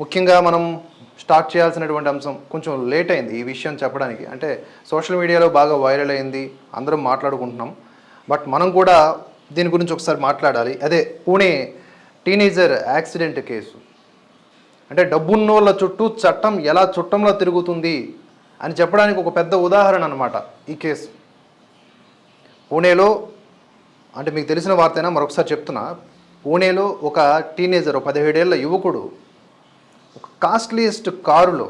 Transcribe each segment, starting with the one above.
ముఖ్యంగా మనం స్టార్ట్ చేయాల్సినటువంటి అంశం కొంచెం లేట్ అయింది ఈ విషయం చెప్పడానికి. అంటే సోషల్ మీడియాలో బాగా వైరల్ అయింది అందరం మాట్లాడుకుంటున్నాం. బట్ మనం కూడా దీని గురించి ఒకసారి మాట్లాడాలి. అదే పూణే టీనేజర్ యాక్సిడెంట్ కేసు. అంటే డబ్బున్నోళ్ళ చుట్టూ చట్టం ఎలా చుట్టంలో తిరుగుతుంది అని చెప్పడానికి ఒక పెద్ద ఉదాహరణ అనమాట ఈ కేసు. పూణేలో అంటే మీకు తెలిసిన వార్తైనా మరొకసారి చెప్తున్నా. పూణేలో ఒక టీనేజర్ ఒక పదిహేడేళ్ళ యువకుడు కాస్ట్లీయెస్ట్ కారులో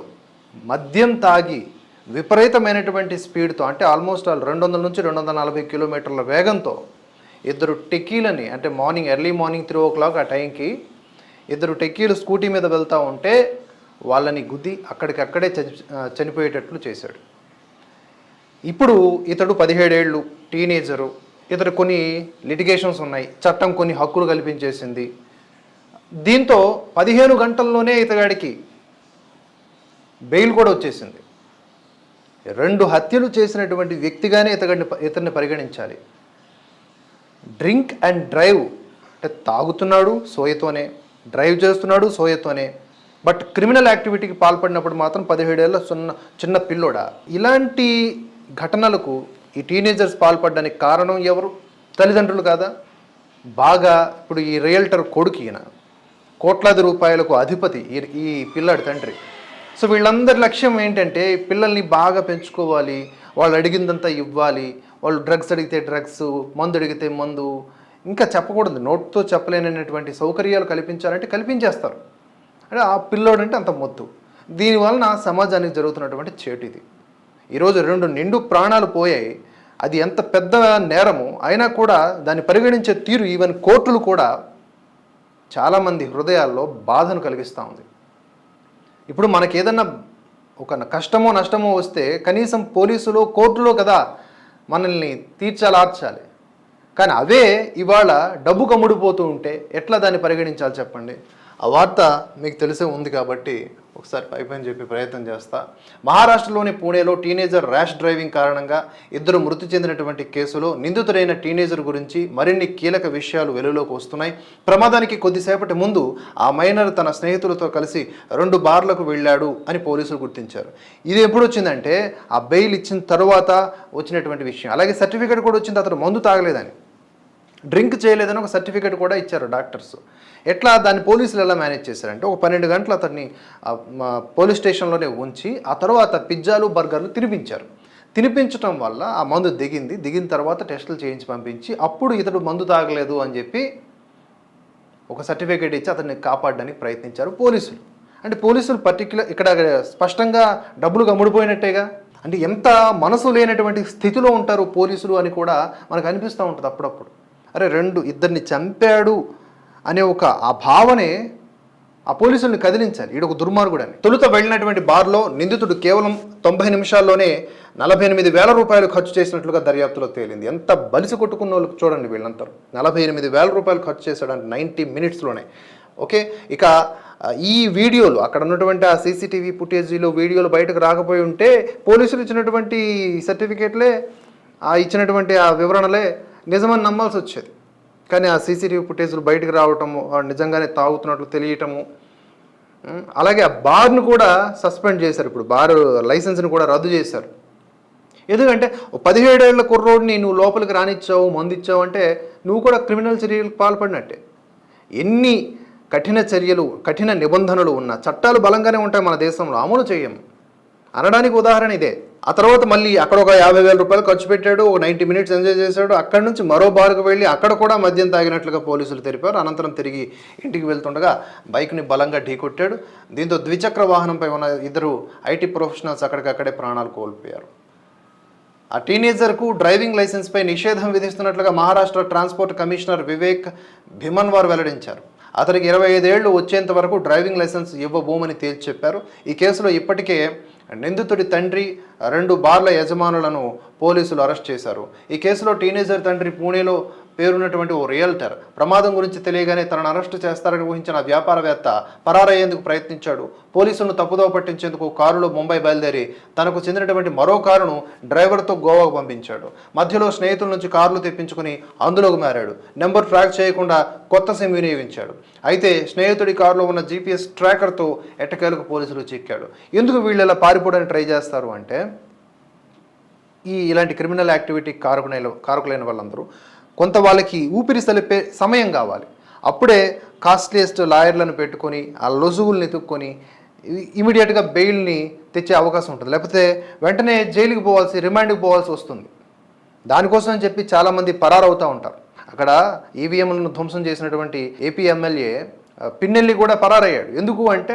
మద్యం తాగి విపరీతమైనటువంటి స్పీడ్తో అంటే ఆల్మోస్ట్ ఆల్ రెండు వందల నుంచి రెండు వందల నలభై కిలోమీటర్ల వేగంతో ఇద్దరు టెక్కీలని అంటే morning early morning three o'clock ఆ టైంకి ఇద్దరు టెక్కీలు స్కూటీ మీద వెళ్తూ ఉంటే వాళ్ళని గుద్ది అక్కడికక్కడే చని చనిపోయేటట్లు చేశాడు. ఇప్పుడు ఇతడు పదిహేడేళ్ళు టీనేజరు. ఇతడు కొన్ని లిటిగేషన్స్ ఉన్నాయి. చట్టం కొన్ని హక్కులు కల్పించేసింది. దీంతో పదిహేను గంటల్లోనే ఇతగాడికి బెయిల్ కూడా వచ్చేసింది. రెండు హత్యలు చేసినటువంటి వ్యక్తిగానే ఇతగాడిని ఇతన్ని పరిగణించాలి. డ్రింక్ అండ్ డ్రైవ్ అంటే తాగుతున్నాడు సోయతోనే డ్రైవ్ చేస్తున్నాడు సోయతోనే బట్ క్రిమినల్ యాక్టివిటీకి పాల్పడినప్పుడు మాత్రం పదిహేడేళ్ళ చిన్న చిన్న పిల్లోడా? ఇలాంటి ఘటనలకు ఈ టీనేజర్స్ పాల్పడడానికి కారణం ఎవరు? తల్లిదండ్రులు కాదా? బాగా ఇప్పుడు ఈ రియల్టర్ కొడుకు ఈయన. కోట్లాది రూపాయలకు అధిపతి ఈ పిల్లాడి తండ్రి. సో వీళ్ళందరి లక్ష్యం ఏంటంటే పిల్లల్ని బాగా పెంచుకోవాలి వాళ్ళు అడిగిందంతా ఇవ్వాలి వాళ్ళు డ్రగ్స్ అడిగితే డ్రగ్స్ మందు అడిగితే మందు ఇంకా చెప్పకూడదు. నోట్తో చెప్పలేనటువంటి సౌకర్యాలు కల్పించాలంటే కల్పించేస్తారు. అంటే ఆ పిల్లోడు అంటే అంత మొద్దు. దీనివలన సమాజానికి జరుగుతున్నటువంటి చేటు ఇది. ఈరోజు రెండు నిండు ప్రాణాలు పోయాయి. అది ఎంత పెద్ద నేరము. అయినా కూడా దాన్ని పరిగణించే తీరు ఈవెన్ కోర్టులు కూడా చాలామంది హృదయాల్లో బాధను కలిగిస్తూ ఉంది. ఇప్పుడు మనకి ఏదన్నా ఒక కష్టమో నష్టమో వస్తే కనీసం పోలీసులు కోర్టులో కదా మనల్ని తీర్చాలార్చాలి. కానీ అవే ఇవాళ డబ్బు కమ్ముడిపోతూ ఉంటే ఎట్లా దాన్ని పరిగణించాలి చెప్పండి? ఆ వార్త మీకు తెలిసే ఉంది కాబట్టి ఒకసారి పైపైన చెప్పే ప్రయత్నం చేస్తా. మహారాష్ట్రలోని పూణేలో టీనేజర్ ర్యాష్ డ్రైవింగ్ కారణంగా ఇద్దరు మృతి చెందినటువంటి కేసులో నిందితుడైన టీనేజర్ గురించి మరిన్ని కీలక విషయాలు వెలుగులోకి వస్తున్నాయి. ప్రమాదానికి కొద్దిసేపటి ముందు ఆ మైనర్ తన స్నేహితులతో కలిసి రెండు బార్లకు వెళ్ళాడు అని పోలీసులు గుర్తించారు. ఇది ఎప్పుడు వచ్చిందంటే ఆ బెయిల్ ఇచ్చిన తరువాత వచ్చినటువంటి విషయం. అలాగే సర్టిఫికేట్ కూడా వచ్చింది అతను మందు తాగలేదని. డ్రింక్ చేయలేదని ఒక సర్టిఫికేట్ కూడా ఇచ్చారు డాక్టర్స్. ఎట్లా దాన్ని పోలీసులు ఎలా మేనేజ్ చేశారంటే ఒక పన్నెండు గంటలు అతన్ని పోలీస్ స్టేషన్లోనే ఉంచి ఆ తర్వాత పిజ్జాలు బర్గర్లు తినిపించారు. తినిపించటం వల్ల ఆ మందు దిగింది. దిగిన తర్వాత టెస్టులు చేయించి పంపించి అప్పుడు ఇతడు మందు తాగలేదు అని చెప్పి ఒక సర్టిఫికేట్ ఇచ్చి అతన్ని కాపాడడానికి ప్రయత్నించారు పోలీసులు. అంటే పోలీసులు పర్టిక్యులర్ ఇక్కడ స్పష్టంగా డబ్బులు గమ్ముడిపోయినట్టేగా? అంటే ఎంత మనసు లేనటువంటి స్థితిలో ఉంటారు పోలీసులు అని కూడా మనకు అనిపిస్తూ ఉంటుంది అప్పుడప్పుడు. అరే రెండు ఇద్దరిని చంపాడు అనే ఒక ఆ భావనే ఆ పోలీసుల్ని కదిలించాలి. ఈడ ఒక దుర్మార్గుడు అని తొలుత వెళ్ళినటువంటి బార్లో నిందితుడు కేవలం తొంభై నిమిషాల్లోనే నలభై ఎనిమిది వేల రూపాయలు ఖర్చు చేసినట్లుగా దర్యాప్తులో తేలింది. ఎంత బలిసి కొట్టుకున్న వాళ్ళు చూడండి వీళ్ళంతా నలభై ఎనిమిది వేల రూపాయలు ఖర్చు చేశాడంటే నైంటీ మినిట్స్లోనే. ఓకే? ఇక ఈ వీడియోలు అక్కడ ఉన్నటువంటి ఆ సీసీటీవీ ఫుటేజీలో వీడియోలు బయటకు రాకపోయి ఉంటే పోలీసులు ఇచ్చినటువంటి సర్టిఫికేట్లే ఆ ఇచ్చినటువంటి ఆ వివరణలే నిజమని నమ్మాల్సి వచ్చేది. కానీ ఆ సీసీటీవీ ఫుటేజ్లు బయటకు రావటము నిజంగానే తాగుతున్నట్లు తెలియటము అలాగే ఆ బార్ను కూడా సస్పెండ్ చేశారు. ఇప్పుడు బార్ లైసెన్స్ని కూడా రద్దు చేశారు. ఎందుకంటే పదిహేడేళ్ళ కుర్రోడిని నువ్వు లోపలికి రానిచ్చావు మందిచ్చావు అంటే నువ్వు కూడా క్రిమినల్ చర్యలకు పాల్పడినట్టే. ఎన్ని కఠిన చర్యలు కఠిన నిబంధనలు ఉన్న చట్టాలు బలంగానే ఉంటాయి మన దేశంలో. అమలు చేయము అనడానికి ఉదాహరణ ఇదే. ఆ తర్వాత మళ్ళీ అక్కడ ఒక యాభై వేల రూపాయలు ఖర్చు పెట్టాడు ఒక నైంటీ మినిట్స్ ఎంజాయ్ చేశాడు. అక్కడి నుంచి మరో బార్కు వెళ్ళి అక్కడ కూడా మద్యం తాగినట్లుగా పోలీసులు తెలిపారు. అనంతరం తిరిగి ఇంటికి వెళ్తుండగా బైక్ని బలంగా ఢీకొట్టాడు దీంతో ద్విచక్ర వాహనంపై ఉన్న ఇద్దరు ఐటీ ప్రొఫెషనల్స్ అక్కడికక్కడే ప్రాణాలు కోల్పోయారు. ఆ టీనేజర్కు డ్రైవింగ్ లైసెన్స్పై నిషేధం విధిస్తున్నట్లుగా మహారాష్ట్ర ట్రాన్స్పోర్ట్ కమిషనర్ వివేక్ భిమన్వార్ వెల్లడించారు. అతనికి ఇరవై ఐదేళ్ళు వచ్చేంత వరకు డ్రైవింగ్ లైసెన్స్ ఇవ్వబోమని తేల్చి చెప్పారు. ఈ కేసులో ఇప్పటికే నిందితుడి తండ్రి రెండు బార్ల యజమానులను పోలీసులు అరెస్ట్ చేశారు. ఈ కేసులో టీనేజర్ తండ్రి పూణేలో పేరున్నటువంటి ఓ రియల్టర్ ప్రమాదం గురించి తెలియగానే తనను అరెస్టు చేస్తారని ఊహించిన వ్యాపారవేత్త పరారయ్యేందుకు ప్రయత్నించాడు. పోలీసులను తప్పుదోవ పట్టించేందుకు కారులో ముంబై బయలుదేరి తనకు చెందినటువంటి మరో కారును డ్రైవర్తో గోవాకు పంపించాడు. మధ్యలో స్నేహితుల నుంచి కార్లు తెప్పించుకుని అందులోకి మారాడు. నెంబర్ ట్రాక్ చేయకుండా కొత్త సిమ్ వినియోగించాడు. అయితే స్నేహితుడి కారులో ఉన్న జీపీఎస్ ట్రాకర్తో ఎట్టకేలకు పోలీసులు చిక్కాడు. ఎందుకు వీళ్ళు ఇలా పారిపోవడానికి ట్రై చేస్తారు అంటే ఈ ఇలాంటి క్రిమినల్ యాక్టివిటీ కారకులైన కారకులైన వాళ్ళందరూ కొంత వాళ్ళకి ఊపిరి సలిపే సమయం కావాలి. అప్పుడే కాస్ట్లీయెస్ట్ లాయర్లను పెట్టుకొని ఆ లొసుగుల్ని ఎత్తుక్కొని ఇమీడియట్గా బెయిల్ని తెచ్చే అవకాశం ఉంటుంది. లేకపోతే వెంటనే జైలుకి పోవాల్సి రిమాండ్కి పోవాల్సి వస్తుంది. దానికోసం అని చెప్పి చాలామంది పరారవుతూ ఉంటారు. అక్కడ ఈవీఎంలను ధ్వంసం చేసినటువంటి ఏపీ ఎమ్మెల్యే పిన్నెల్లి కూడా పరారయ్యాడు. ఎందుకు అంటే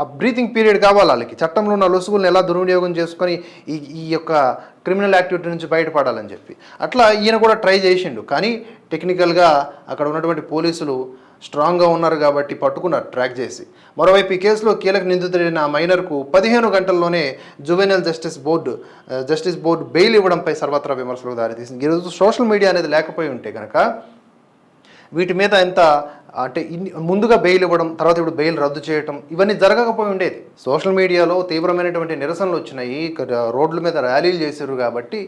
ఆ- బ్రీతింగ్ పీరియడ్ కావాలి వాళ్ళకి. చట్టంలో ఉన్న లొసుగులను ఎలా దుర్వినియోగం చేసుకొని ఈ ఈ యొక్క క్రిమినల్ యాక్టివిటీ నుంచి బయటపడాలని చెప్పి. అట్లా ఈయన కూడా ట్రై చేసిండు. కానీ టెక్నికల్గా అక్కడ ఉన్నటువంటి పోలీసులు స్ట్రాంగ్గా ఉన్నారు కాబట్టి పట్టుకున్నారు ట్రాక్ చేసి. మరోవైపు ఈ కేసులో కీలక నిందితుడైన ఆ మైనర్కు పదిహేను గంటల్లోనే juvenile justice board justice board bail ఇవ్వడంపై సర్వత్రా విమర్శలకు దారితీసింది. ఈరోజు సోషల్ మీడియా అనేది లేకపోయి ఉంటే కనుక వీటి మీద ఎంత అంటే ఇన్ని ముందుగా బెయిల్ ఇవ్వడం తర్వాత ఇప్పుడు బెయిల్ రద్దు చేయటం ఇవన్నీ జరగకపోయి ఉండేది. సోషల్ మీడియాలో తీవ్రమైనటువంటి నిరసనలు వచ్చినాయి. రోడ్ల మీద ర్యాలీలు చేశారు కాబట్టి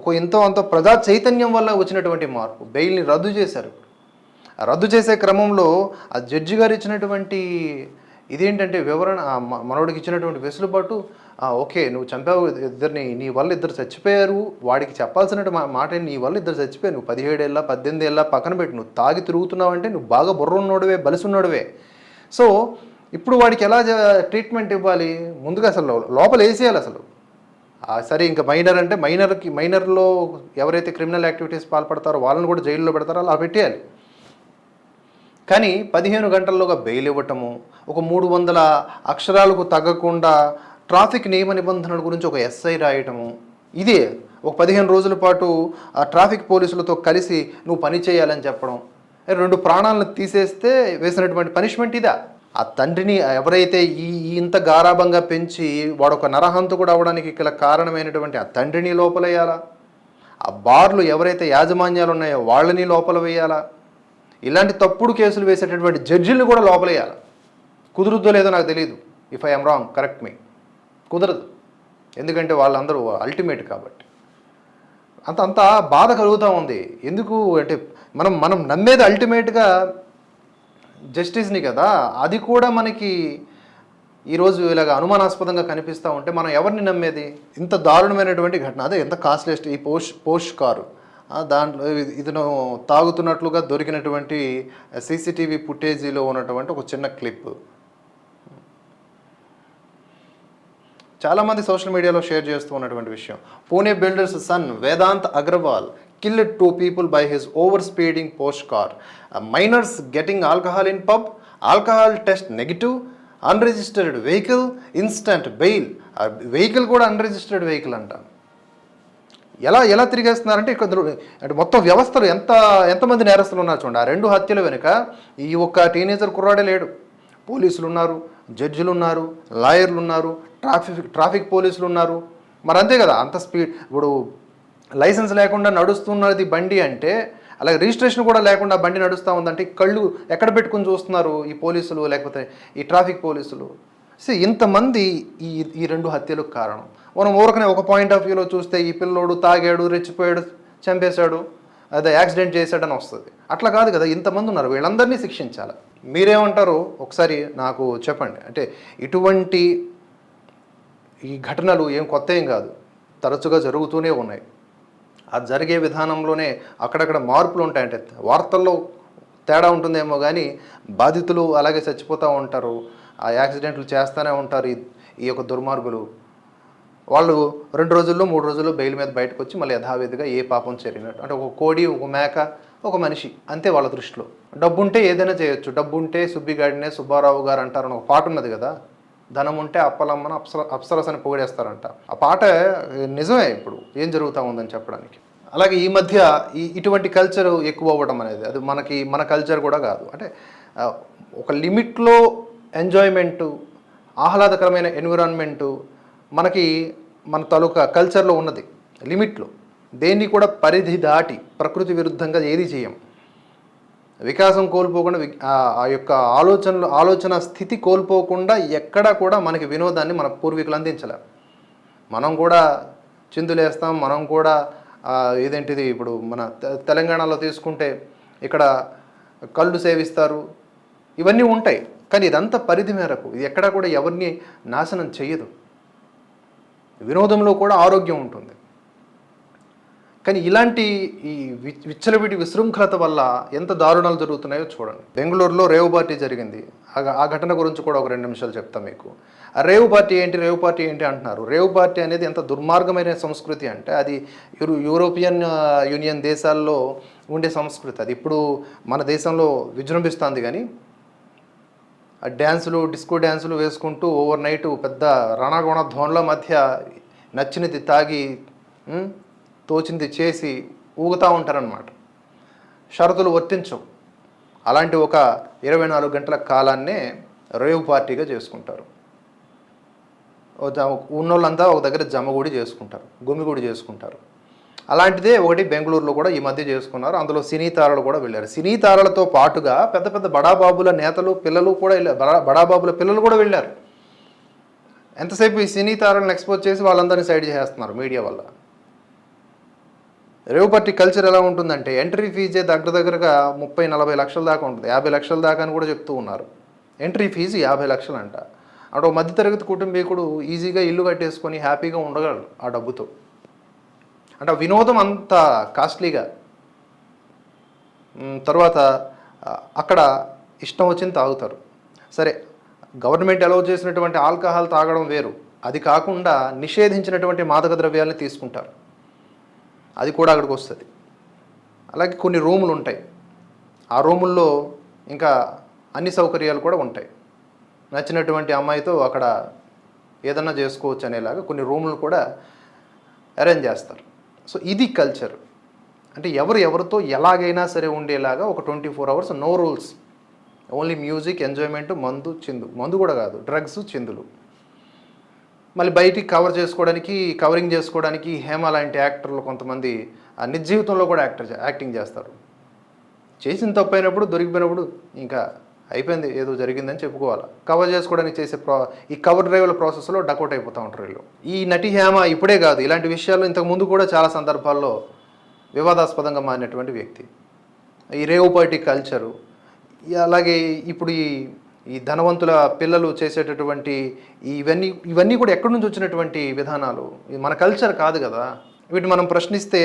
ఒక ఎంతో అంత ప్రజా చైతన్యం వల్ల వచ్చినటువంటి మార్పు. బెయిల్ని రద్దు చేశారు. రద్దు చేసే క్రమంలో ఆ జడ్జి గారు ఇచ్చినటువంటి ఇదేంటంటే వివరణ మనోడికి ఇచ్చినటువంటి వెసులుబాటు ఓకే నువ్వు చంపావు ఇద్దరిని నీ వల్ల ఇద్దరు చచ్చిపోయారు. వాడికి చెప్పాల్సిన మాట నీ వల్ల ఇద్దరు చచ్చిపోయారు. నువ్వు పదిహేడేళ్ళ పద్దెనిమిది ఏళ్ళ పక్కన పెట్టి. నువ్వు తాగి తిరుగుతున్నావు అంటే నువ్వు బాగా బుర్ర ఉన్నోడివే బలిసున్నోడవే సో ఇప్పుడు వాడికి ఎలా ట్రీట్మెంట్ ఇవ్వాలి? ముందుగా అసలు లోపల వేసేయాలి అసలు. సరే ఇంకా మైనర్ అంటే మైనర్కి మైనర్లో ఎవరైతే క్రిమినల్ యాక్టివిటీస్ పాల్పడతారో వాళ్ళని కూడా జైల్లో పెడతారో? అలా పెట్టేయాలి. కానీ పదిహేను గంటల్లోగా బెయిల్ ఇవ్వటము ఒక మూడు వందల అక్షరాలకు తగ్గకుండా ట్రాఫిక్ నియమ నిబంధనల గురించి ఒక ఎస్ఐ రాయటము. ఇదే ఒక పదిహేను రోజుల పాటు ఆ ట్రాఫిక్ పోలీసులతో కలిసి నువ్వు పని చేయాలని చెప్పడం. రెండు ప్రాణాలను తీసేస్తే వేసినటువంటి పనిష్మెంట్ ఇదా? ఆ తండ్రిని ఎవరైతే ఈ ఇంత గారాభంగా పెంచి వాడొక నరహంతకుడు అవడానికి గల కారణమైనటువంటి ఆ తండ్రిని లోపలేయాలా ఆ బార్లు ఎవరైతే యాజమాన్యాలు ఉన్నాయో వాళ్ళని లోపల వేయాలా? ఇలాంటి తప్పుడు కేసులు వేసేటటువంటి జడ్జిల్ని కూడా లోపలేయాలి కుదురుద్దో లేదో నాకు తెలియదు if I'm wrong correct me కుదరదు. ఎందుకంటే వాళ్ళందరూ అల్టిమేట్ కాబట్టి. అంత అంత బాధ కలుగుతూ ఉంది. ఎందుకు అంటే మనం మనం నమ్మేది అల్టిమేట్గా జస్టిస్ని కదా. అది కూడా మనకి ఈరోజు ఇలాగ అనుమానాస్పదంగా కనిపిస్తూ ఉంటే మనం ఎవరిని నమ్మేది? ఇంత దారుణమైనటువంటి ఘటన. అదే ఎంత కాస్ట్లెస్ట్ ఈ పోష్ పోష్ కారు. దాంట్లో ఇది- ఇతను తాగుతున్నట్లుగా దొరికినటువంటి సీసీటీవీ ఫుటేజీలో ఉన్నటువంటి ఒక చిన్న క్లిప్. చాలామంది సోషల్ మీడియాలో షేర్ చేస్తూ ఉన్నటువంటి విషయం. Pune builders son Vedant Agarwal killed two people by his over speeding Porsche car. Minors getting alcohol in pub alcohol test negative unregistered vehicle instant bail. Vehicle కూడా unregistered vehicle అంట. ఎలా ఎలా తిరిగేస్తున్నారంటే ఇక్కడ అంటే మొత్తం వ్యవస్థలు ఎంత ఎంతమంది నేరస్తులు ఉన్నారు చూడండి. ఆ రెండు హత్యల వెనుక ఈ ఒక్క టీనేజర్ కుర్రాడే లేడు. పోలీసులు ఉన్నారు జడ్జిలు ఉన్నారు లాయర్లు ఉన్నారు ట్రాఫిక్ ట్రాఫిక్ పోలీసులు ఉన్నారు మరి అంతే కదా అంత స్పీడ్ ఇప్పుడు లైసెన్స్ లేకుండా నడుస్తున్నది బండి అంటే అలాగే రిజిస్ట్రేషన్ కూడా లేకుండా బండి నడుస్తూ ఉందంటే కళ్ళు ఎక్కడ పెట్టుకుని చూస్తున్నారు ఈ పోలీసులు లేకపోతే ఈ ట్రాఫిక్ పోలీసులు? సో ఇంతమంది ఈ ఈ రెండు హత్యలకు కారణం. మనం ఊరకనే ఒక పాయింట్ ఆఫ్ వ్యూలో చూస్తే ఈ పిల్లోడు తాగాడు రెచ్చిపోయాడు చంపేశాడు. అదే యాక్సిడెంట్ చేశాడని వస్తుంది. అట్లా కాదు కదా ఇంతమంది ఉన్నారు వీళ్ళందరినీ శిక్షించాలి. మీరేమంటారు? ఒకసారి నాకు చెప్పండి. అంటే ఇటువంటి ఈ ఘటనలు ఏం కొత్త ఏం కాదు. తరచుగా జరుగుతూనే ఉన్నాయి. ఆ జరిగే విధానంలోనే అక్కడక్కడ మార్పులు ఉంటాయంటే వార్తల్లో తేడా ఉంటుందేమో కానీ బాధితులు అలాగే చచ్చిపోతూ ఉంటారు. ఆ యాక్సిడెంట్లు చేస్తూనే ఉంటారు ఈ ఈ యొక్క దుర్మార్గులు. వాళ్ళు రెండు రోజుల్లో మూడు రోజుల్లో బెయిల్ మీద బయటకు వచ్చి మళ్ళీ యథావిధిగా ఏ పాపం చేరినట్టు అంటే ఒక కోడి ఒక మేక ఒక మనిషి అంతే వాళ్ళ దృష్టిలో. డబ్బు ఉంటే ఏదైనా చేయొచ్చు. డబ్బు ఉంటే సుబ్బిగాడినే సుబ్బారావు గారు అంటారని ఒక పాట ఉన్నది కదా? ధనం ఉంటే అప్పలమ్మను అప్సర అప్సరసని పొగిడేస్తారంట. ఆ పాట నిజమే ఇప్పుడు. ఏం జరుగుతూ ఉందని చెప్పడానికి. అలాగే ఈ మధ్య ఈ ఇటువంటి కల్చర్ ఎక్కువ అవ్వడం అనేది అది మనకి మన కల్చర్ కూడా కాదు. అంటే ఒక లిమిట్లో ఎంజాయ్మెంటు ఆహ్లాదకరమైన ఎన్విరాన్మెంటు మనకి మన తాలూకా కల్చర్లో ఉన్నది లిమిట్లో దేన్ని కూడా పరిధి దాటి ప్రకృతి విరుద్ధంగా ఏది చేయం. వికాసం కోల్పోకుండా ఆ- యొక్క ఆలోచనలు ఆలోచన స్థితి కోల్పోకుండా ఎక్కడా కూడా మనకి వినోదాన్ని మన పూర్వీకులు అందించలే. మనం కూడా చిందులేస్తాం మనం కూడా ఏదేంటిది ఇదేంటిది ఇప్పుడు మన తెలంగాణలో తీసుకుంటే ఇక్కడ కళ్ళు సేవిస్తారు. ఇవన్నీ ఉంటాయి కానీ ఇదంతా పరిధి మేరకు. ఇది ఎక్కడా కూడా ఎవరిని నాశనం చేయదు వినోదంలో కూడా ఆరోగ్యం ఉంటుంది. కానీ ఇలాంటి ఈ విచ్చలవిడి విశృంఖలత వల్ల ఎంత దారుణాలు జరుగుతున్నాయో చూడండి. బెంగళూరులో రేవు పార్టీ జరిగింది. ఆ ఘటన గురించి కూడా ఒక రెండు నిమిషాలు చెప్తాను మీకు. ఆ రేవు పార్టీ ఏంటి రేవు పార్టీ ఏంటి అంటున్నారు. రేవు పార్టీ అనేది ఎంత దుర్మార్గమైన సంస్కృతి అంటే అది యూరో యూరోపియన్ యూనియన్ దేశాల్లో ఉండే సంస్కృతి. అది ఇప్పుడు మన దేశంలో విజృంభిస్తుంది కానీ డ్యాన్సులు డిస్కో డ్యాన్సులు వేసుకుంటూ ఓవర్ నైట్ పెద్ద రణగొణ ధ్వనుల మధ్య నచ్చినది తాగి తోచింది చేసి ఊగుతూ ఉంటారనమాట షరతులు వర్తించవు. అలాంటి ఒక ఇరవై నాలుగు గంటల కాలాన్నే రేవ్ పార్టీగా చేసుకుంటారు. ఉన్నోళ్ళంతా ఒక దగ్గర జమ్మగుడి చేసుకుంటారు గుమిగుడి చేసుకుంటారు. అలాంటిదే ఒకటి బెంగళూరులో కూడా ఈ మధ్య చేసుకున్నారు. అందులో సినీ తారలు కూడా వెళ్ళారు. సినీ తారలతో పాటుగా పెద్ద పెద్ద బడాబాబుల నేతలు పిల్లలు కూడా వెళ్ళారు బడాబాబుల పిల్లలు కూడా వెళ్ళారు. ఎంతసేపు ఈ సినీ తారలను ఎక్స్పోజ్ చేసి వాళ్ళందరినీ సైడ్ చేస్తున్నారు మీడియా వల్ల? రేవు పార్టీ కల్చర్ ఎలా ఉంటుందంటే ఎంట్రీ ఫీజే దగ్గర దగ్గరగా ముప్పై నలభై లక్షల దాకా ఉంటుంది. యాభై లక్షల దాకా అని కూడా చెప్తూ ఉన్నారు. ఎంట్రీ ఫీజు యాభై లక్షలు అంట అంటే ఒక మధ్యతరగతి కుటుంబీకుడు ఈజీగా ఇల్లు కట్టేసుకొని హ్యాపీగా ఉండగలడు ఆ డబ్బుతో. అంటే వినోదం అంత కాస్ట్లీగా. తర్వాత అక్కడ ఇష్టం వచ్చింది తాగుతారు. సరే గవర్నమెంట్ అలౌ చేసినటువంటి ఆల్కహాల్ తాగడం వేరు. అది కాకుండా నిషేధించినటువంటి మాదక ద్రవ్యాలని తీసుకుంటారు. అది కూడా అక్కడికి వస్తుంది. అలాగే కొన్ని రూములు ఉంటాయి. ఆ రూముల్లో ఇంకా అన్ని సౌకర్యాలు కూడా ఉంటాయి. నచ్చినటువంటి అమ్మాయితో అక్కడ ఏదన్నా చేసుకోవచ్చు అనేలాగా కొన్ని రూములు కూడా అరేంజ్ చేస్తారు. సో ఇది కల్చర్ అంటే ఎవరు ఎవరితో ఎలాగైనా సరే ఉండేలాగా ఒక twenty four hours no rules only music enjoyment మందు చిందు. మందు కూడా కాదు డ్రగ్స్ చిందులు. మళ్ళీ బయటికి కవర్ చేసుకోవడానికి కవరింగ్ చేసుకోవడానికి హేమ లాంటి యాక్టర్లు కొంతమంది ఆ నిజ జీవితంలో కూడా యాక్టర్ యాక్టింగ్ చేస్తారు. చేసిన తప్పు అయినప్పుడు దొరికిపోయినప్పుడు ఇంకా అయిపోయింది ఏదో జరిగిందని చెప్పుకోవాలి. కవర్ చేసుకోవడానికి చేసే ప్రా ఈ కవర్ డ్రైవ్ల ప్రాసెస్లో డకౌట్ అయిపోతూ ఉంటారు వీళ్ళు. ఈ నటి హేమ ఇప్పుడే కాదు ఇలాంటి విషయాలు ఇంతకు ముందు కూడా చాలా సందర్భాల్లో వివాదాస్పదంగా మారినటువంటి వ్యక్తి. ఈ రేవు పార్టీ కల్చరు అలాగే ఇప్పుడు ఈ ఈ ధనవంతుల పిల్లలు చేసేటటువంటి ఇవన్నీ ఇవన్నీ కూడా ఎక్కడి నుంచి వచ్చినటువంటి విధానాలు? మన కల్చర్ కాదు కదా. వీటిని మనం ప్రశ్నిస్తే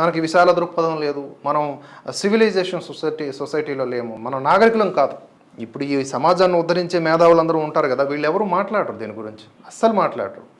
మనకి విశాల దృక్పథం లేదు. మనం సివిలైజేషన్ సొసైటీ సొసైటీలో లేము. మనం నాగరికులం కాదు. ఇప్పుడు ఈ సమాజాన్ని ఉద్ధరించే మేధావులందరూ ఉంటారు కదా వీళ్ళు ఎవరు మాట్లాడరు దీని గురించి. అస్సలు మాట్లాడరు.